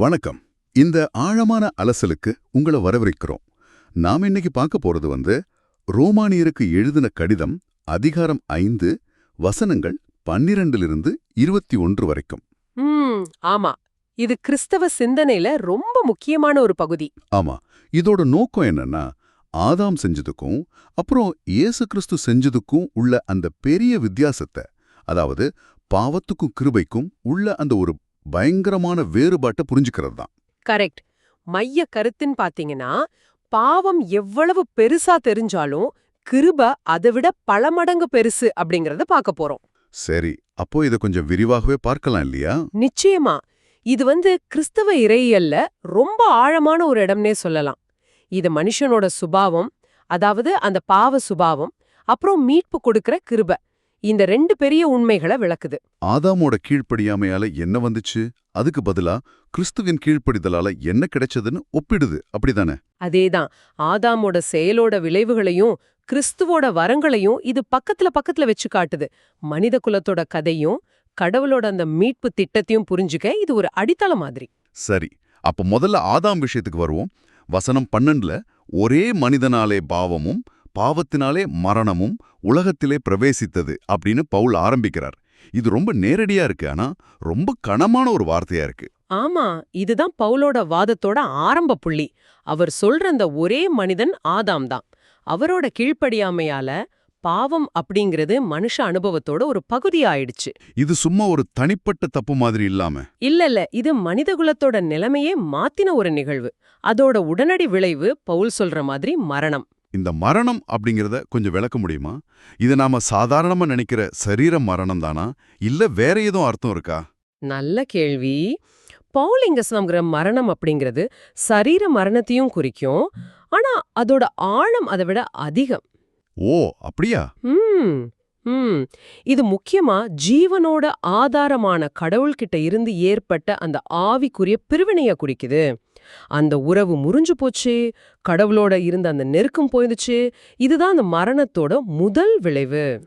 வணக்கம். இந்த ஆழமான அலசலுக்கு உங்களை வரவேற்கிறோம். நாம் இன்னைக்கு பார்க்க போறது வந்து ரோமானியருக்கு எழுதின கடிதம் அதிகாரம் ஐந்து வசனங்கள் பன்னிரண்டிலிருந்து இருபத்தி ஒன்று வரைக்கும். ஆமா. இது கிறிஸ்தவ சிந்தனையில ரொம்ப முக்கியமான ஒரு பகுதி. ஆமா. இதோட நோக்கம் என்னன்னா ஆதாம் செஞ்சதுக்கும் அப்புறம் இயேசு கிறிஸ்து செஞ்சதுக்கும் உள்ள அந்த பெரிய வித்தியாசத்தை அதாவது பாவத்துக்கும் கிருபைக்கும் உள்ள அந்த ஒரு பயங்கரமான வேறுபாட்டை புரிஞ்சுக்கிறது தான் கரெக்ட். மைய கருத்துன்னு பாத்தீங்கன்னா பாவம் எவ்வளவு பெருசா தெரிஞ்சாலும் கிருப அதை விட பல மடங்கு பெருசு அப்படிங்கறத பார்க்க போறோம். சரி அப்போ இதை கொஞ்சம் விரிவாகவே பார்க்கலாம் இல்லையா? நிச்சயமா. இது வந்து கிறிஸ்தவ இறையியல்ல ரொம்ப ஆழமான ஒரு இடம்னே சொல்லலாம். இது மனுஷனோட சுபாவம் அதாவது அந்த பாவ சுபாவம் அப்புறம் மீட்பு கொடுக்கிற கிருப. இந்த ரெண்டு பெரிய உண்மைகளை விளக்குது. ஆதாமோட கீழ்ப்படியாமையால என்ன வந்துச்சு? அதுக்கு பதிலா கிறிஸ்துவின் கீழ்ப்படிதலால என்ன கிடைச்சதுன்னு ஒப்பிடுது. அப்படிதானே? அதேதான். ஆதாமோட செயலோட விளைவுகளையும் கிறிஸ்துவோட வரங்களையும் இது பக்கத்துல பக்கத்துல வச்சு காட்டுது. மனித குலத்தோட கதையும் கடவுளோட அந்த மீட்பு திட்டத்தையும் புரிஞ்சுக்க இது ஒரு அடித்தளம் மாதிரி. சரி. அப்ப முதல்ல ஆதாம் விஷயத்துக்கு வருவோம். வசனம் பன்னெண்டுல ஒரே மனிதனாலே பாவமும் பாவத்தினாலே மரணமும் உலகத்திலே பிரவேசித்தது அப்படின்னு பவுல் ஆரம்பிக்கிறார். இது ரொம்ப நேரடியா இருக்கு. ஆனா ரொம்ப கனமான ஒரு வார்த்தையா இருக்கு. ஆமா இதுதான் பவுலோட வாதத்தோட ஆரம்ப புள்ளி. அவர் சொல்ற அந்த ஒரே மனிதன் ஆதாம் தான். அவரோட கீழ்ப்படியாமையால பாவம் அப்படிங்கிறது மனுஷ அனுபவத்தோட ஒரு பகுதி ஆயிடுச்சு. இது சும்மா ஒரு தனிப்பட்ட தப்பு மாதிரி இல்லாம. இல்ல இல்ல. இது மனிதகுலத்தோட நிலைமையே மாத்தின ஒரு நிகழ்வு. அதோட உடனடி விளைவு பவுல் சொல்ற மாதிரி மரணம். இந்த மரணம் அப்படிங்கறத கொஞ்சம் விளக்க முடியுமா? இது நாம சாதாரணமா நினைக்கிற சரீர மரணம் தானா? இல்ல வேற எதுவும் அர்த்தம் இருக்கா? நல்ல கேள்வி. பவுலிங்கஸ்வங்கிற மரணம் அப்படிங்கிறது சரீர மரணத்தையும் குறிக்கும். ஆனா அதோட ஆழம் அதை விட அதிகம். ஓ அப்படியா? ம் ம். இது முக்கியமா ஜீவனோட ஆதாரமான கடவுள்கிட்ட இருந்து ஏற்பட்ட அந்த ஆவிக்குரிய பிரிவினைய குறிக்குது. அந்த உறவு முறிஞ்சு போச்சு கடவுளோட இருந்த அந்த நெருக்கம் போயிடுச்சு. இதுதான் அந்த மரணத்தோட முதல் விளைவு.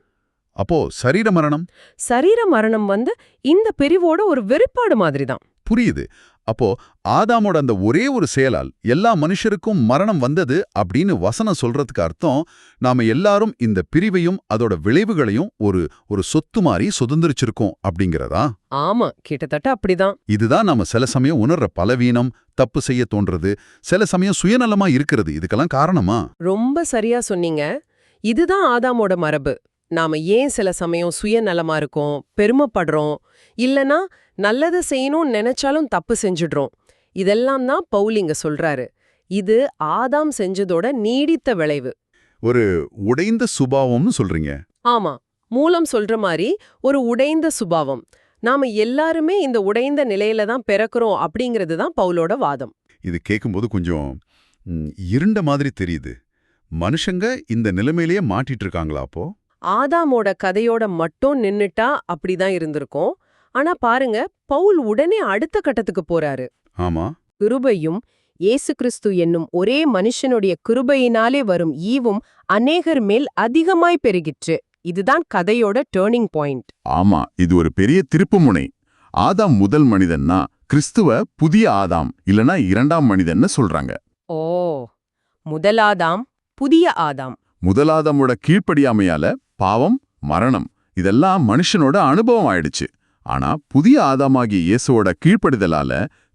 அப்போ சரீர மரணம்? சரீர மரணம் வந்து இந்த பிரிவோட ஒரு வெளிப்பாடு மாதிரி தான் புரியுது. அப்போ ஆதாமோட அந்த ஒரே ஒரு செயலால் எல்லா மனுஷருக்கும் மரணம் வந்தது அப்படின்னு வசனம் சொல்றதுக்கு அர்த்தம் நாம எல்லாரும் இந்த பிரிவையும் அதோட விளைவுகளையும் ஒரு ஒரு சொத்து மாதிரி சுதந்திரிச்சிருக்கோம் அப்படிங்கிறதா? ஆமா கிட்டத்தட்ட அப்படிதான். இதுதான் நாம சில சமயம் உணர்ற பலவீனம் தப்பு செய்ய தோன்றது சில சமயம் சுயநலமா இருக்கிறது. இதுக்கெல்லாம் காரணமா? ரொம்ப சரியா சொன்னீங்க. இதுதான் ஆதாமோட மரபு. நாம ஏன் சில சமயம் சுயநலமா இருக்கோம் பெருமைப்படுறோம் இல்லனா நல்லதை செய்யணும்னு நினைச்சாலும் தப்பு செஞ்சுடுறோம். இதெல்லாம் தான் பவுலிங்க சொல்றாரு. இது ஆதாம் செஞ்சதோட நீடித்த விளைவு. ஒரு உடைந்த சுபாவம்னு சொல்றீங்க. ஆமா மூலம் சொல்ற மாதிரி ஒரு உடைந்த சுபாவம். நாம எல்லாருமே இந்த உடைந்த நிலையில தான் பிறக்கிறோம் அப்படிங்கிறது தான் பவுலோட வாதம். இது கேட்கும்போது கொஞ்சம் இருண்ட மாதிரி தெரியுது. மனுஷங்க இந்த நிலைமையிலேயே மாட்டிட்டு இருக்காங்களா அப்போ? ஆதாமோட கதையோட மட்டும் நின்னுட்டா அப்படிதான் இருந்திருக்கும். ஆனா பாருங்க பவுல் உடனே அடுத்த கட்டத்துக்கு போறாரு. ஆமா. கிருபையும் இயேசு கிறிஸ்து என்னும் ஒரே மனுஷனுடைய கிருபையினாலே வரும் ஈவும் அநேகர் மேல் அதிகமாய் பெருகிற்று. இதுதான் கதையோட டேர்னிங் பாயிண்ட். ஆமா இது ஒரு பெரிய திருப்புமுனை ஆதாம் முதல் மனிதன்னா கிறிஸ்துவ புதிய ஆதாம் இல்லனா இரண்டாம் மனிதன்னு சொல்றாங்க. ஓ முதலாதாம் புதிய ஆதாம். முதலாதாமோட கீழ்ப்படியாமையால பாவம் மரணம் இதெல்லாம் மனுஷனோட அனுபவம் ஆயிடுச்சு ஆனா புதிய ஆதாமாகிய இயேசுவோட கீழ்ப்படிதலால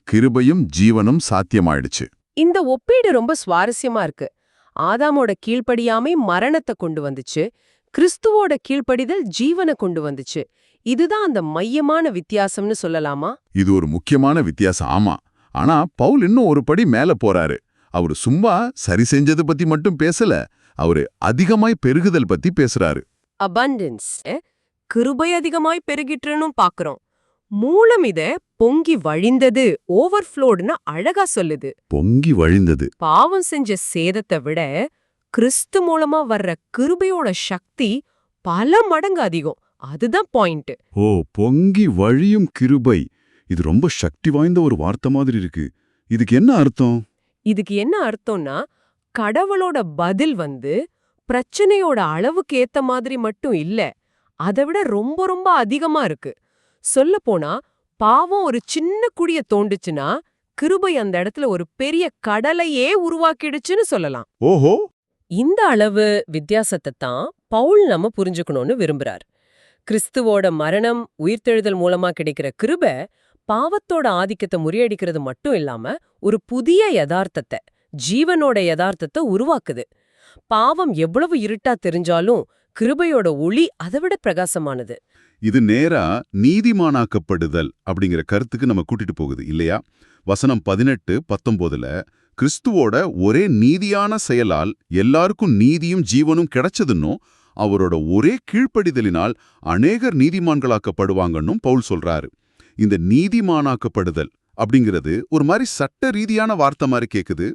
கிருபையும் ஜீவனும் சாத்தியமாயிடுச்சு. இந்த ஒப்பீடு ரொம்ப சுவாரஸ்யமா இருக்கு. ஆதாமோட கீழ்ப்படியாமை மரணத்தை கொண்டு வந்துச்சு கிறிஸ்துவோட கீழ்ப்படிதல் ஜீவனை கொண்டு வந்துச்சு. இதுதான் அந்த மையமான வித்தியாசம்னு சொல்லலாமா? இது ஒரு முக்கியமான வித்தியாசம் ஆமா. ஆனா பவுல் இன்னும் ஒரு படி மேல போறாரு. அவரு சும்மா சரி செஞ்சது பத்தி மட்டும் பேசல அவரு அதிகமாய் பெருகுதல் பத்தி பேசுறாரு. அபண்டன்ஸ் கிருபை அதிகமாய் பெருகிட்டுன்னு பாக்குறோம். மூலம் இத பொங்கி வழிந்தது ஓவர்ஃப்ளோடுன்னு அழகா சொல்லுது. பொங்கி வழிந்தது. பாவம் செஞ்ச சேதத்தை விட கிறிஸ்து மூலமா வர்ற கிருபையோட சக்தி பல மடங்கு அதிகம். அதுதான் பாயிண்ட் ஓ பொங்கி வழியும் கிருபை. இது ரொம்ப சக்தி வாய்ந்த ஒரு வார்த்தை மாதிரி இருக்கு. இதுக்கு என்ன அர்த்தம்? இதுக்கு என்ன அர்த்தம்னா கடவுளோட பதில் வந்து பிரச்சனையோட அளவுக்கு ஏத்த மாதிரி மட்டும் இல்ல அதை விட ரொம்ப ரொம்ப அதிகமா இருக்கு. சொல்லப்போனா பாவம் ஒரு சின்ன குடிய தோண்டுச்சுன்னா கிருபை அந்த இடத்துல ஒரு பெரிய கடலையே உருவாக்கிடுச்சுன்னு சொல்லலாம். ஓஹோ! இந்த அளவு வித்தியாசத்தை தான் பவுல் நம்ம புரிஞ்சுக்கணும்னு விரும்புறார். கிறிஸ்துவோட மரணம் உயிர்த்தெழுதல் மூலமா கிடைக்கிற கிருபை பாவத்தோட ஆதிக்கத்தை முறியடிக்கிறது மட்டும் இல்லாம ஒரு புதிய யதார்த்தத்தை ஜீவனோட யதார்த்தத்தை உருவாக்குது. பாவம் எவ்வளவு இருட்டா தெரிஞ்சாலும் கிருபையோட ஒளி அதைவிட பிரகாசமானது. இது நேரா நீதிமானாக்கப்படுதல் அப்படிங்கிற கருத்துக்கு நம்ம கூட்டிட்டு போகுது இல்லையா? வசனம் பதினெட்டு பத்தொன்பதுல கிறிஸ்துவோட ஒரே நீதியான செயலால் எல்லாருக்கும் நீதியும் ஜீவனும் கிடைச்சதுன்னும் அவரோட ஒரே கீழ்ப்படிதலினால் அநேகர் நீதிமான்களாக்கப்படுவாங்கன்னும் பவுல் சொல்றாரு. இந்த நீதிமானாக்கப்படுதல் அப்படிங்கிறது ஒரு மாதிரி சட்ட ரீதியான வார்த்தை மாதிரி கேக்குது.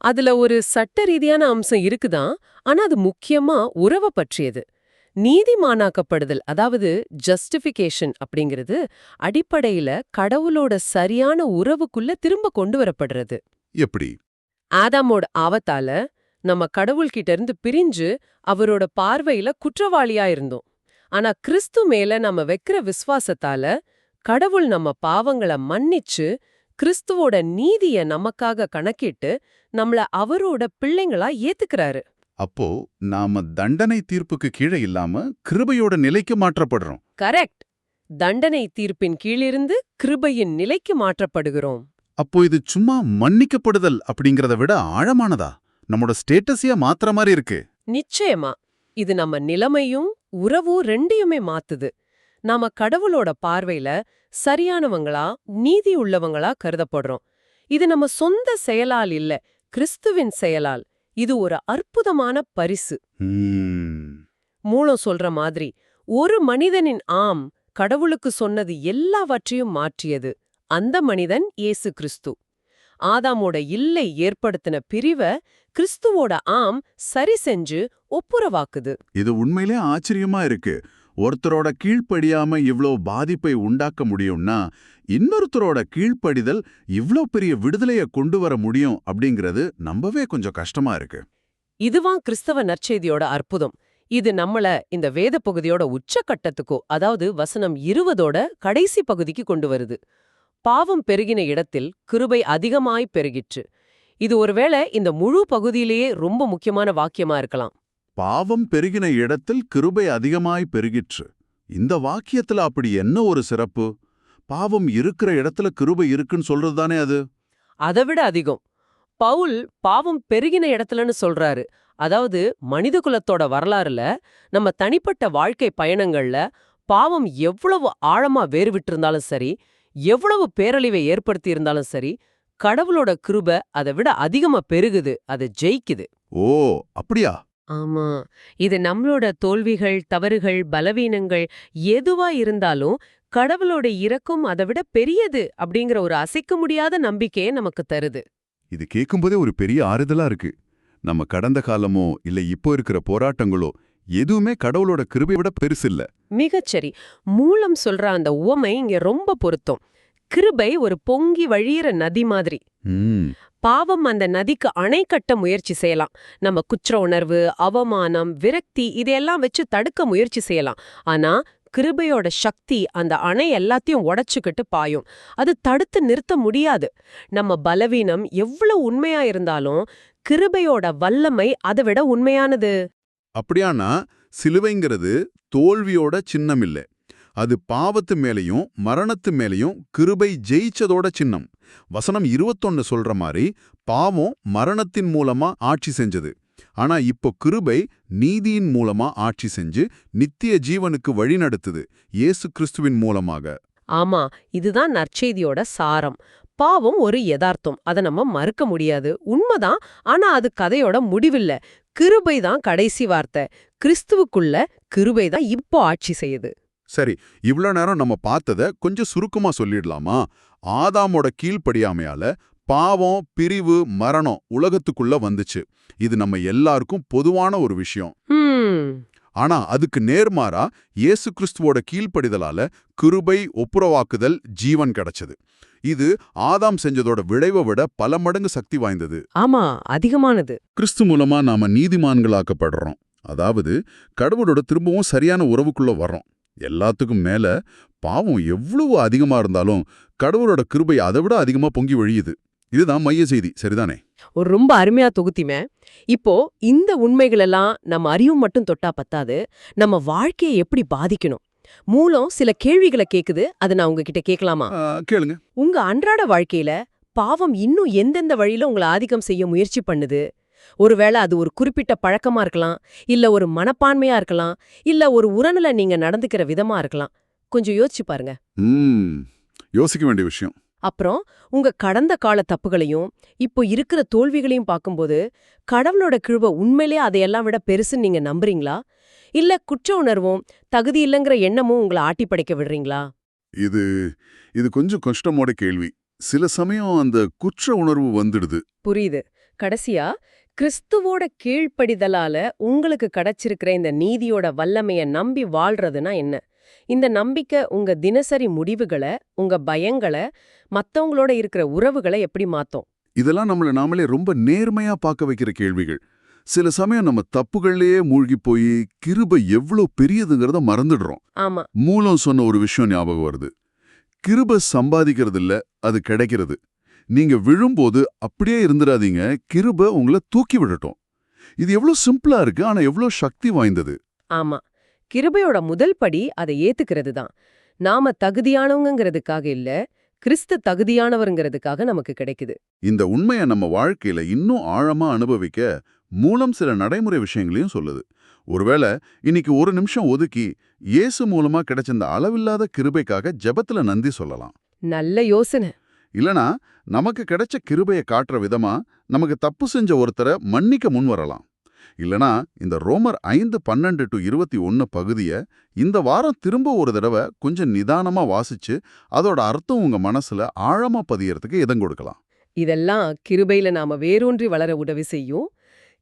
அதுல ஒரு சட்ட ரீதியான அம்சம் இருக்குதான் ஆனா அது முக்கியமா உறவை பற்றியது. நீதிமானாக்கப்படுதல் அதாவது ஜஸ்டிஃபிகேஷன் அப்படிங்கிறது அடிப்படையில கடவுளோட சரியான உறவுக்குள்ள திரும்ப கொண்டு வரப்படுறது. எப்படி? ஆதாமோட ஆவத்தால நம்ம கடவுள்கிட்ட இருந்து பிரிஞ்சு அவரோட பார்வையில குற்றவாளியா இருந்தோம். ஆனா கிறிஸ்து மேல நம்ம வைக்கிற விசுவாசத்தால கடவுள் நம்ம பாவங்கள மன்னிச்சு கிறிஸ்துவோட நீதிய நமக்காக கணக்கிட்டு நம்மள அவரோட பிள்ளைங்களா ஏத்துக்கிறாரு. அப்போ நாம தண்டனை தீர்ப்புக்கு கீழே இல்லாம கிருபையோட நிலைக்கு மாற்றப்படுறோம். கரெக்ட். தண்டனை தீர்ப்பின் கீழிருந்து கிருபையின் நிலைக்கு மாற்றப்படுகிறோம். அப்போ இது சும்மா மன்னிக்கப்படுதல் அப்படிங்கறத விட ஆழமானதா? நம்மோட ஸ்டேட்டஸையா மாத்துற மாதிரி இருக்கு. நிச்சயமா. இது நம்ம நிலைமையும் உறவும் ரெண்டையுமே மாத்துது. நாம கடவுளோட பார்வையில சரியானவங்களா நீதி உள்ளவங்களா கருதப்படுறோம். இது நம்ம சொந்த செயலால் இல்ல கிறிஸ்துவின் செயலால். இது ஒரு அற்புதமான பரிசு. மூலம் சொல்ற மாதிரி ஒரு மனிதனின் ஆம் கடவுளுக்கு சொன்னது எல்லாவற்றையும் மாற்றியது அந்த மனிதன் இயேசு கிறிஸ்து. ஆதாமோட இல்லை ஏற்படுத்தின பிரிவ கிறிஸ்துவோட ஆம் சரி செஞ்சு ஒப்புரவாக்குது. இது உண்மையிலே ஆச்சரியமா இருக்கு. ஒருத்தரோட கீழ்ப்படியாம இவ்ளோ பாதிப்பை உண்டாக்க முடியும்னா இன்னொருத்தரோட கீழ்ப்படிதல் இவ்ளோ பெரிய விடுதலைய கொண்டு வர முடியும் அப்படிங்கிறது நம்பவே கொஞ்சம் கஷ்டமா இருக்கு. இதுவான் கிறிஸ்தவ நற்செய்தியோட அற்புதம். இது நம்மள இந்த வேத பகுதியோட உச்சக்கட்டத்துக்கோ அதாவது வசனம் இருவதோட கடைசி பகுதிக்கு கொண்டு வருது. பாவம் பெருகின இடத்தில் கிருபை அதிகமாய் பெருகிற்று. இது ஒருவேளை இந்த முழு பகுதியிலேயே ரொம்ப முக்கியமான வாக்கியமா இருக்கலாம். பாவம் பெருகின இடத்தில் கிருபை அதிகமாய் பெருகிற்று. இந்த வாக்கியத்துல அப்படி என்ன ஒரு சிறப்பு? பாவம் இருக்கிற இடத்துல கிருபை இருக்குன்னு சொல்றதுதானே அது? அதைவிட அதிகம். பவுல் பாவம் பெருகின இடத்துலன்னு சொல்றாரு. அதாவது மனித குலத்தோட வரலாறுல நம்ம தனிப்பட்ட வாழ்க்கை பயணங்கள்ல பாவம் எவ்வளவு ஆழமா வேறுவிட்டு இருந்தாலும் சரி எவ்வளவு பேரழிவை ஏற்படுத்தி இருந்தாலும் சரி கடவுளோட கிருப அதை விட அதிகமா பெருகுது அது ஜெயிக்குது. ஓ அப்படியா? ஆமா. இது நம்மளோட தோல்விகள் தவறுகள் பலவீனங்கள் எதுவா இருந்தாலும் கடவுளோட இரக்கம் அதை விட பெரியது அப்படிங்கிற ஒரு அசைக்க முடியாத நம்பிக்கையை நமக்கு தருது. இது கேட்கும்போதே ஒரு பெரிய ஆறுதலா இருக்கு. நம்ம கடந்த காலமோ இல்ல இப்போ இருக்கிற போராட்டங்களோ எதுவுமே கடவுளோட கிருபை விட பெருசில்ல மிகச்சரி. மூலம் சொல்ற அந்த உவமை இங்க ரொம்ப பொருத்தம். கிருபை ஒரு பொங்கி வழியிற நதி மாதிரி. பாவம் அந்த நதிக்கு அணை கட்ட முயற்சி செய்யலாம். நம்ம குற்ற உணர்வு அவமானம் விரக்தி இதையெல்லாம் வச்சு தடுக்க முயற்சி செய்யலாம். ஆனா கிருபையோட சக்தி அந்த அணை எல்லாத்தையும் உடைச்சுக்கிட்டு பாயும். அது தடுத்து நிறுத்த முடியாது. நம்ம பலவீனம் எவ்வளவு உண்மையா இருந்தாலும் கிருபையோட வல்லமை அதை விட உண்மையானது. அப்படியானா சிலுவைங்கிறது தோல்வியோட சின்னம் இல்ல அது பாவத்து மேலையும் மரணத்து மேலையும் கிருபை ஜெயிச்சதோட சின்னம். வசனம் இருபத்தொன்னு சொல்ற மாதிரி பாவம் மரணத்தின் மூலமா ஆட்சி செஞ்சது. ஆனா இப்போ கிருபை நீதியின் மூலமா ஆட்சி செஞ்சு நித்திய ஜீவனுக்கு வழிநடத்துது இயேசு கிறிஸ்துவின் மூலமாக. ஆமா இதுதான் நற்செய்தியோட சாரம். பாவம் ஒரு யதார்த்தம். அதை நம்ம மறுக்க முடியாது. உண்மைதான். ஆனா அது கதையோட முடிவில்ல. கிருபை தான் கடைசி வார்த்தை. கிறிஸ்துவுக்குள்ள கிருபை தான் இப்போ ஆட்சி செய்யுது. சரி இவ்ளோ நேரம் நம்ம பார்த்தத கொஞ்சம் சுருக்கமா சொல்லிடலாமா? ஆதாமோட கீழ்ப்படியாமையால பாவம் பிரிவு மரணம் உலகத்துக்குள்ள வந்துச்சு. இது நம்ம எல்லாருக்கும் பொதுவான ஒரு விஷயம். ஆனா அதுக்கு நேர்மாறா இயேசு கிறிஸ்துவோட கீழ்ப்படிதலால கிருபை ஒப்புரவாக்குதல் ஜீவன் கிடைச்சது. இது ஆதாம் செஞ்சதோட விளைவை விட பல மடங்கு சக்தி வாய்ந்தது. ஆமா அதிகமானது. கிறிஸ்து மூலமா நாம நீதிமான்களாக்கப்படுறோம். அதாவது கடவுளோட திரும்பவும் சரியான உறவுக்குள்ள வர்றோம். எல்லாத்துக்கும் மேல பாவம் எவ்வளவு அதிகமா இருந்தாலும் கடவுளோட கிருபை அதை விட அதிகமா பொங்கி வழியுது. இதுதான் மைய செய்தி. சரிதானே? ஒரு ரொம்ப அருமையா தொகுத்திமே இப்போ இந்த உண்மைகள் எல்லாம் நம்ம அறிவு மட்டும் தொட்டா பத்தாது நம்ம வாழ்க்கையை எப்படி பாதிக்கணும்? மூலம் சில கேள்விகளை கேக்குது. அதை நான் உங்ககிட்ட கேட்கலாமா கேளுங்க. உங்க அன்றாட வாழ்க்கையில பாவம் இன்னும் எந்தெந்த வழியில உங்களை ஆதிக்கம் செய்ய முயற்சி பண்ணுது? ஒருவேளை அது ஒரு குறிப்பிட்ட பழக்கமா இருக்கலாம் இல்ல ஒரு மனப்பான்மையா இருக்கலாம் இல்ல ஒரு உரநில நீங்க நடந்துக்கிற விதமா இருக்கலாம். கொஞ்சம் யோசிச்சு பாருங்க. யோசிக்க வேண்டிய விஷயம். அப்புறம் உங்க கடந்த கால தப்புகளையும் இப்போ இருக்கிற தோல்விகளையும் பார்க்கும்போது கடவுளோட கிருப உண்மையிலேயே அதையெல்லாம் விட பெருசுன்னு நீங்க நம்புறீங்களா? இல்ல குற்ற உணர்வும் தகுதி இல்லைங்கிற எண்ணமும் உங்களை ஆட்டி படைக்க விடுறீங்களா? இது இது கொஞ்சம் கஷ்டமோட கேள்வி. சில சமயம் அந்த குற்ற உணர்வு வந்துடுது. புரியுது. கடைசியா கிறிஸ்துவோட கீழ்ப்படிதலால உங்களுக்கு கிடைச்சிருக்கிற இந்த நீதியோட வல்லமைய நம்பி வாழ்றதுனா என்ன? இந்த நம்பிக்கை உங்க தினசரி முடிவுகளை உங்க பயங்களை மத்தவங்களோட இருக்கிற உறவுகளை எப்படி மாத்தும்? இதெல்லாம் நம்மள நாமளே ரொம்ப நேர்மையா பார்க்க வைக்கிற கேள்விகள். சில சமயம் நம்ம தப்புகள்லயே மூழ்கி போய் கிருபை எவ்வளவு பெரியதுங்கிறத மறந்துடுறோம். ஆமா. மூலம் சொன்ன ஒரு விஷயம் ஞாபகம் வருது. கிருபை சம்பாதிக்கிறது இல்ல அது கிடைக்கிறது. நீங்க விழும்போது அப்படியே இருந்துடாதீங்க. கிருபை உங்களை தூக்கி விடட்டும். இது எவ்வளவு சிம்பிளா இருக்கு ஆனா எவ்வளவு சக்தி வாய்ந்தது. ஆமா. கிருபையோட முதல் படி அதை ஏத்துக்கிறது தான். நாம தகுதியானவங்கிறதுக்காக இல்ல கிறிஸ்து தகுதியானவருங்கிறதுக்காக நமக்கு கிடைக்குது. இந்த உண்மையை நம்ம வாழ்க்கையில இன்னும் ஆழமா அனுபவிக்க மூலம் சில நடைமுறை விஷயங்களையும் சொல்லுது. ஒருவேளை இன்னைக்கு ஒரு நிமிஷம் ஒதுக்கி இயேசு மூலமா கிடைச்ச இந்த அளவில்லாத கிருபைக்காக ஜெபத்துல நன்றி சொல்லலாம். நல்ல யோசனை. இல்லனா நமக்கு கிடைச்ச கிருபையை காட்டுற விதமா நமக்கு தப்பு செஞ்ச ஒருத்தரை மன்னிக்க முன் வரலாம். இல்லனா இந்த ரோமர் ஐந்து பன்னெண்டு டு இருபத்தி ஒன்னு பகுதியை இந்த வாரம் திரும்ப ஒரு தடவை கொஞ்சம் நிதானமா வாசிச்சு அதோட அர்த்தம் உங்க மனசுல ஆழமா பதியறதுக்கு இதம் கொடுக்கலாம். இதெல்லாம் கிருபையில நாம வேரூன்றி வளர உதவி செய்யும்.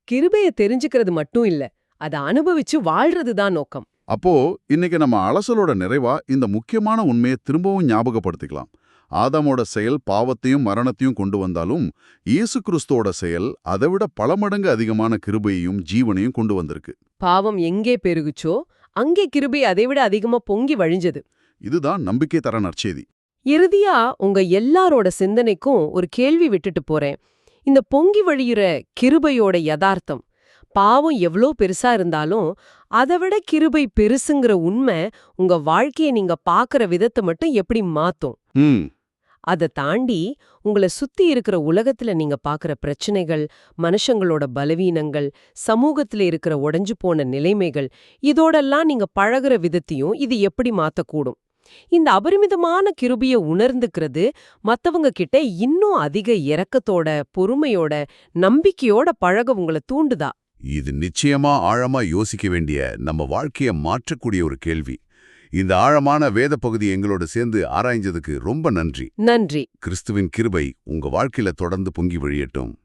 கிருபைய தெரிஞ்சுக்கிறது மட்டும் இல்ல அதை அனுபவிச்சு வாழ்றது தான் நோக்கம். அப்போ இன்னைக்கு நம்ம அலசலோட நிறைவா இந்த முக்கியமான உண்மையை திரும்பவும் ஞாபகப்படுத்திக்கலாம். ஆதாமோட செயல் பாவத்தையும் மரணத்தையும் கொண்டு வந்தாலும் இயேசு கிறிஸ்துவோட செயல் அதைவிட பல மடங்கு அதிகமான கிருபையையும் ஜீவனையும் கொண்டு வந்திருக்கு. பாவம் எங்கே பெருகுச்சோ அங்கே கிருபை அதைவிட அதிகமா பொங்கி வழிஞ்சது. இதுதான் நம்பிக்கை தர நற்செய்தி. இறுதியா உங்க எல்லாரோட சிந்தனைக்கும் ஒரு கேள்வி விட்டுட்டு போறேன். இந்த பொங்கி வழியுற கிருபையோட யதார்த்தம் பாவம் எவ்ளோ பெருசா இருந்தாலும் அதை விட கிருபை பெருசுங்கிற உண்மை உங்க வாழ்க்கையை நீங்க பாக்குற விதத்தை மட்டும் எப்படி மாத்தும்? ம். அதை தாண்டி உங்களை சுத்தி இருக்கிற உலகத்துல நீங்க பாக்குற பிரச்சனைகள் மனுஷங்களோட பலவீனங்கள் சமூகத்துல இருக்கிற உடைஞ்சு போன நிலைமைகள் இதோடெல்லாம் நீங்க பழகுற விதத்தையும் இது எப்படி மாத்தக்கூடும்? இந்த அபரிமிதமான கிருபிய உணர்ந்துக்கிறது மத்தவங்க கிட்ட இன்னும் அதிக இரக்கத்தோட பொறுமையோட நம்பிக்கையோட பழக உங்களை தூண்டுதா? இது நிச்சயமா ஆழமா யோசிக்க வேண்டிய நம்ம வாழ்க்கைய மாற்றக்கூடிய ஒரு கேள்வி. இந்த ஆழமான வேத பகுதி எங்களோட சேர்ந்து ஆராய்ஞ்சதுக்கு ரொம்ப நன்றி. நன்றி. கிறிஸ்துவின் கிருபை உங்க வாழ்க்கையில தொடர்ந்து பொங்கி வழியட்டும்.